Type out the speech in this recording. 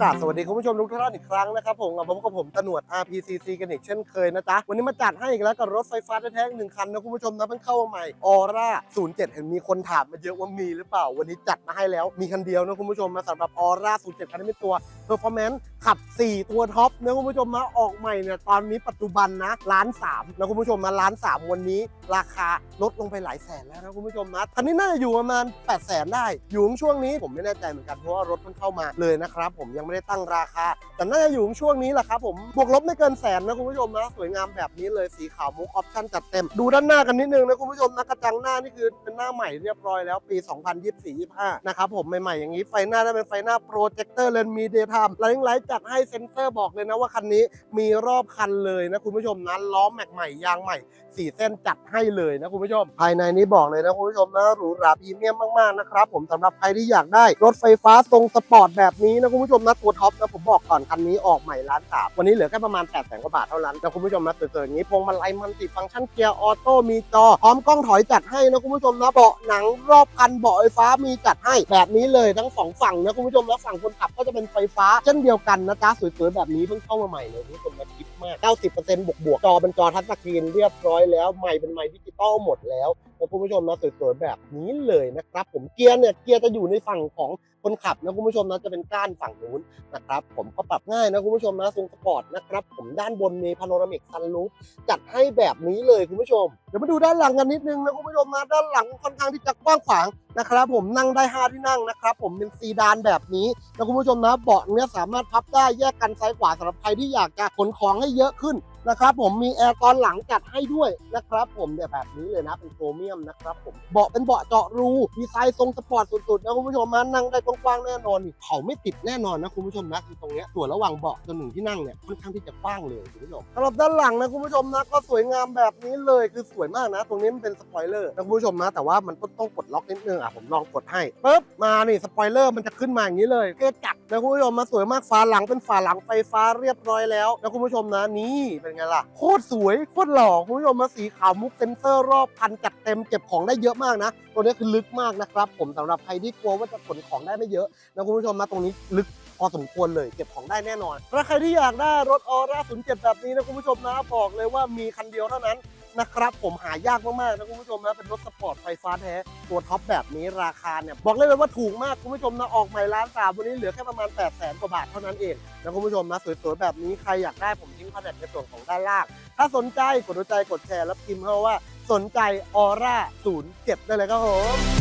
กราบสวัสดีคุณผู้ชมทุกท่านอีกครั้งนะครับผมกับผมกับผมตนวด RPCC กันอีกเช่นเคยนะจ๊ะ วันนี้มาจัดให้อีกแล้วกับรถไฟฟ้าแท้ๆหนึ่งคันนะคุณผู้ชมนะเพิ่งเข้ามาใหม่ออร่า07 เห็นมีคนถามมาเยอะว่ามีหรือเปล่า วันนี้จัดมาให้แล้วมีคันเดียวนะคุณผู้ชมนะสำหรับออร่า07คันนี้เป็นตัว Performance ขับ 4 ตัวท็อปนะคุณผู้ชมนะออกใหม่เนี่ยตอนนี้ปัจจุบันนะล้านสามนะคุณผู้ชมนะล้านสามวันนี้ ราคาลดลงไปหลายแสนแล้วนะคุณผู้ชมนะคันนี้น่าจะอยู่ประมาณ8 0 0แสนได้ อยู่ช่วงนี้ผมไม่แน่ใจเหมือนกันเพราะว่ารถเพิ่งเข้ามาเลยนะครับ ผมยังไม่ได้ตั้งราคา แต่น่าจะอยู่ช่วงนี้แหละครับผมบวกลบไม่เกินแสนนะคุณผู้ชมนะสวยงามแบบนี้เลยสีขาวมุกออปชั่นจัดเต็มดูด้านหน้ากันนิดนึงนะคุณผู้ชมนะกระจังหน้านี่คือเป็นหน้าใหม่เรียบร้อยแล้วปี 2024-25นะครับผมใหม่ๆอย่างนี้ไฟหน้าได้เป็นไฟหน้าโปรเจคเตอร์เลนมีเดย์ไทม์ไลท์จัดให้เซ็นเซอร์บอกเลยนะว่าคันนี้มีรอบคันเลยนะคุณผู้ชมนะล้อแม็กใหม่ยางใหม่สี่เส้นจัดให้เลยนะคุณผู้ชม ภายในนี้บอกเลยนะคุณผู้ชมนะหรูหราพรีเมียมมากๆนะครับผมสำหรับใครที่อยากได้รถไฟฟ้าทรงสปอร์ตแบบนี้นะคุณผู้ชมนะตัวท็อปนะผมบอกก่อนคันนี้ออกใหม่ล้านสามวันนี้เหลือแค่ประมาณ8ปดแสนกว่าบาทเท่านั้นนะคุณผู้ชมนะเจอๆอย่างนี้พวงมาลัยมันติฟังก์ชันเกียร์ออโต้มีจอพร้อมกล้องถอยจัดให้นะคุณผู้ชมนะเบาะหนังรอบคันเบาะไฟฟ้ามีจัดให้แบบนี้เลยทั้งสองฝั่งนะคุณผู้ชมนะฝั่งคนขับก็จะเป็นไฟฟ้าเช่นเดียวกันนะจ๊ะสวยๆแบบนี้เพิ่งเข้ามาใหม่เลยทุกคนมาคิดมาก 90%บวกบวกๆจอเป็นจอทัชสกรีนเรียบร้อยแล้วใหม่เป็นใหม่ดิจิตอลหมดแล้ว นะคุณผู้ชมนะสวยๆแบบนี้เลยนะครับ ผมเกียร์เนี่ยเกียร์จะอยู่ในฝั่งของคนขับนะคุณผู้ชมนะจะเป็นก้านฝั่งนู้นนะครับ ผมก็ปรับง่ายนะคุณผู้ชมนะทรงสปอร์ตนะครับ ผมด้านบนมีพาโนรามิกซันรูฟจัดให้แบบนี้เลยคุณผู้ชมเดี๋ยวมาดูด้านหลังกันนิดนึงนะคุณผู้ชมนะด้านหลังค่อนข้างที่จะกว้างขวางนะครับ ผมนั่งได้ห้าที่นั่งนะครับ ผมเป็นซีดานแบบนี้นะคุณผู้ชมนะเบาะเนี่ยสามารถพับได้แยกกันซ้ายขวาสำหรับใครที่อยากจะขนของให้เยอะขึ้น นะครับผมมีแอร์ตอนหลังจัดให้ด้วยนะครับผมเนี่ยแบบนี้เลยนะเป็นโครเมียมนะครับผมเบาะเป็นเบาะเจาะรูดีไซน์ทรงสปอร์ตสุดๆนะคุณผู้ชมมานั่งได้กว้างๆแน่นอนเขาไม่ติดแน่นอนนะคุณผู้ชมนะคือตรงเนี้ยส่วนระหว่างเบาะจนหนึ่งที่นั่งเนี่ยค่อนข้างที่จะกว้างเลยคุณผู้ชมสำหรับด้านหลังนะคุณผู้ชมนะก็สวยงามแบบนี้เลยคือสวยมากนะ ตรงนี้มันเป็นสปอยเลอร์นะคุณผู้ชมนะแต่ว่ามันต้องต้องกดล็อกนิดนึงอะผมลองกดให้ปึ๊บมานี่สปอยเลอร์มันจะขึ้นมาอย่างนี้เลยเกจัดนะคุณผู้ชมมาสวยมากฝาหลังเป็นฝาหลังไฟฟ้าเรียบร้อยแล้วนะคุณผู้ชมนะนี่เป็นไงล่ะ โคตรสวย โคตรหล่อคุณผู้ชมมาสีขาวมุกเซนเซอร์รอบพันจัดเต็มเก็บของได้เยอะมากนะ ตัวนี้คือลึกมากนะครับ ผมสำหรับใครที่กลัวว่าจะขนของได้ไม่เยอะนะคุณผู้ชมมาตรงนี้ลึกพอสมควรเลยเก็บของได้แน่นอนถ้าใครที่อยากได้รถออร่า07 แบบนี้นะคุณผู้ชมนะบอกเลยว่ามีคันเดียวเท่านั้น นะครับ ผมหายากมากๆนะคุณผู้ชมนะเป็นรถสปอร์ตไฟฟ้าแท้ตัวท็อปแบบนี้ราคาเนี่ยบอกเลยเลยว่าถูกมากคุณผู้ชมนะออกใหม่ล้านสามวันนี้เหลือแค่ประมาณ8 0 0แสนกว่าบาทเท่านั้นเองนะคุณผู้ชมนะสวยๆแบบนี้ใครอยากได้ผมทิ้งคอนแทคในส่วนของด้านล่าง ถ้าสนใจกดหัวใจกดแชร์แล้วพิมพ์เข้าว่าสนใจออร่า07ได้เลยครับผม